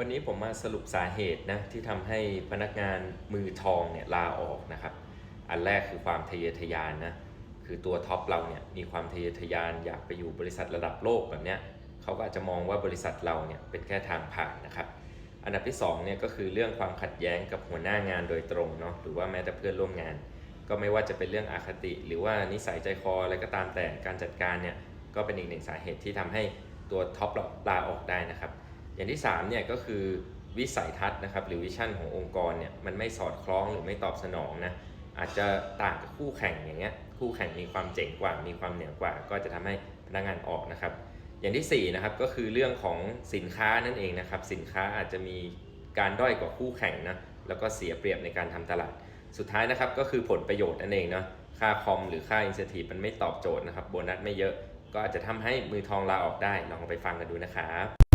วันนี้ผมมาสรุปสาเหตุนะที่ทำให้พนักงานมือทองเนี่ยลาออกนะครับ อันแรกคือความทะเยอทะยานนะคือตัวท็อปเราเนี่ยมีความทะเยอทะยานอยากไปอยู่บริษัทระดับโลกแบบเนี้ยเขาก็อาจจะมองว่าบริษัทเราเนี่ยเป็นแค่ทางผ่านนะครับ อันดับที่สองเนี่ยก็คือเรื่องความขัดแย้งกับหัวหน้างานโดยตรงเนาะหรือว่าแม้แต่เพื่อนร่วมงาน ก็ไม่ว่าจะเป็นเรื่องอาคติ หรือว่านิสัยใจคออะไรก็ตามแต่การจัดการเนี่ยก็เป็นอีกหนึ่งสาเหตุที่ทำให้ตัวท็อปเราลาออกได้นะครับ อย่างที่3เนี่ยก็คือวิสัยทัศน์นะครับหรือวิชั่นขององค์กรเนี่ยมันไม่สอดคล้องหรือไม่ตอบสนองนะอาจจะต่างกับคู่แข่งอย่างเงี้ยคู่แข่งมีความเจ๋งกว่า มีความเหนือกว่า ก็จะทำให้พนักงานออกนะครับ อย่างที่4นะครับก็คือเรื่องของสินค้านั่นเองนะครับสินค้าอาจจะมีการด้อยกว่าคู่แข่งนะแล้วก็เสียเปรียบในการทำตลาด สุดท้ายนะครับก็คือผลประโยชน์นั่นเองเนาะค่าคอมหรือค่าอินเซนティมันไม่ตอบโจทย์นะครับโบนัสไม่เยอะก็อาจจะทำให้มือทองลาออกได้ลองไปฟังกันดูนะครับ